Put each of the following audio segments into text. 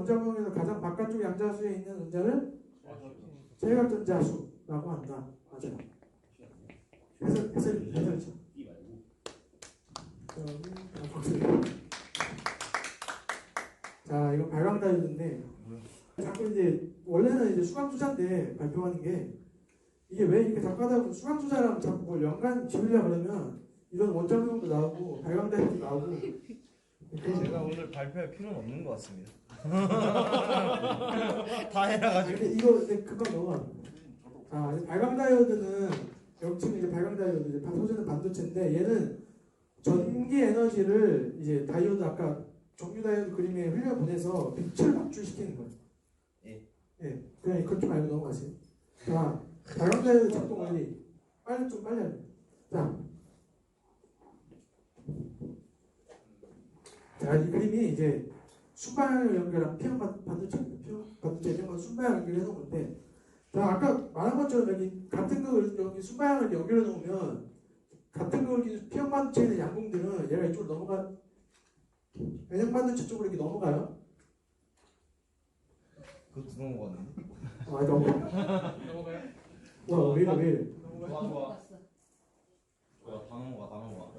원자명에서 가장 바깥쪽 양자수에 있는 전자를 제각전자수라고 한다. 맞아요. 해설 해설 말고 자, 이거 발광 다이od인데 자꾸 이제 원래는 이제 수강 투자인데 발표하는 게 이게 왜 이렇게 자꾸 하다 보면 수강 투자라면 자꾸 뭘 연관 지으려 그러면 이런 원자명도 나오고 발광 다이od도 나오고 그런 제가 오늘 발표할 필요는 없는 것 같습니다. 다 해놔가지고. 근데 이거 근데 금방 넘어가. 자, 이제 발광 다이오드는 명칭은 이제 발광 다이오드, 이제 소재는 반도체인데 얘는 전기 에너지를 이제 다이오드 아까 정유 다이오드 그림에 흘려 보내서 빛을 방출시키는 거예요. 예. 예. 그냥 그렇게 말고 넘어가세요. 자, 발광 다이오드 작동 원리 빨리 좀 빨리 하세요. 자. 자, 이 그림이 이제 순방향을 연결한 피형 반- 반도체입니다. 피형 반도체 이런 건 순방향 연결해 놓은 건데, 자 아까 말한 것처럼 여기 같은 걸 여기 순방향을 연결해 놓으면 같은 걸 피형 반도체에 있는 양공들은 얘가 이쪽으로 넘어가 외형 반도체 쪽으로 이렇게 넘어가요. 그것도 넘어갔네. 아 넘어가. 넘어가요? 와 왜이래 왜 이래. 좋아 좋아. 좋아 다 넘어가 다 넘어가.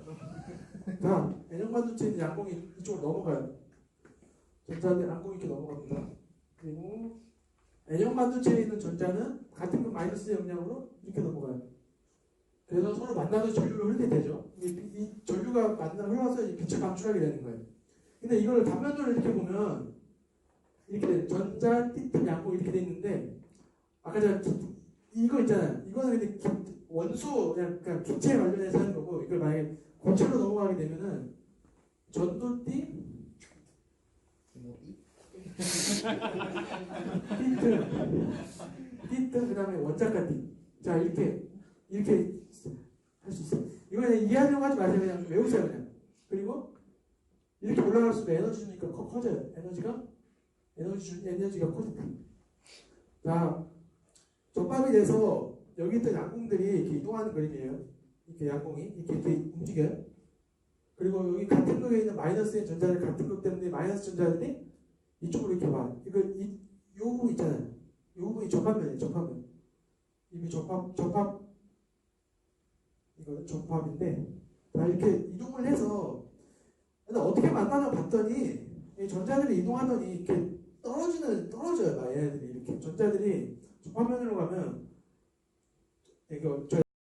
자 외형 반도체 있는 양공이 이쪽으로 넘어가요. 전자는 양공이 이렇게 넘어갑니다. 그리고 N형 반도체에 있는 전자는 같은 그 마이너스 영향으로 이렇게 넘어가요. 그래서 서로 만나서 전류를 흘리게 되죠. 이, 이 전류가 만나 흘러서 이 빛을 방출하게 되는 거예요. 근데 이걸 단면적으로 이렇게 보면 이렇게 돼. 전자, 띠틈, 양공 이렇게 돼 있는데 아까 제가 기- 이거 있잖아요. 이거는 근데 기- 원소 그냥, 그냥 기체 관련해서 하는 거고 이걸 만약에 고체로 넘어가게 되면은 전도띠? 띠트, 띠트 그 다음에 원자가 띠. 자 이렇게 이렇게 할 수 있어요. 이거 그냥 이해하려고 하지 마세요. 그냥 외우세요 그냥. 그리고 이렇게 올라갈수록 에너지 주니까 커, 커져요. 에너지가 에너지 주 에너지가 커집니다. 자 접합이 돼서 여기 있던 양공들이 이렇게 이동하는 그림이에요. 이렇게 양공이 이렇게 이렇게 움직여요. 그리고 여기 같은 극에 있는 마이너스의 전자들 같은 극 때문에 마이너스 전자들이 이쪽으로 이렇게 와. 이거 이, 요 부분 있잖아요. 요 부분이 접합면이에요. 접합면. 이미 접합 접합 이거는 접합인데 자 이렇게 이동을 해서 어떻게 만나나 봤더니 이 전자들이 이동하더니 이렇게 떨어지는 떨어져요. 막 얘네들이 이렇게 전자들이 접합면으로 가면 이거 저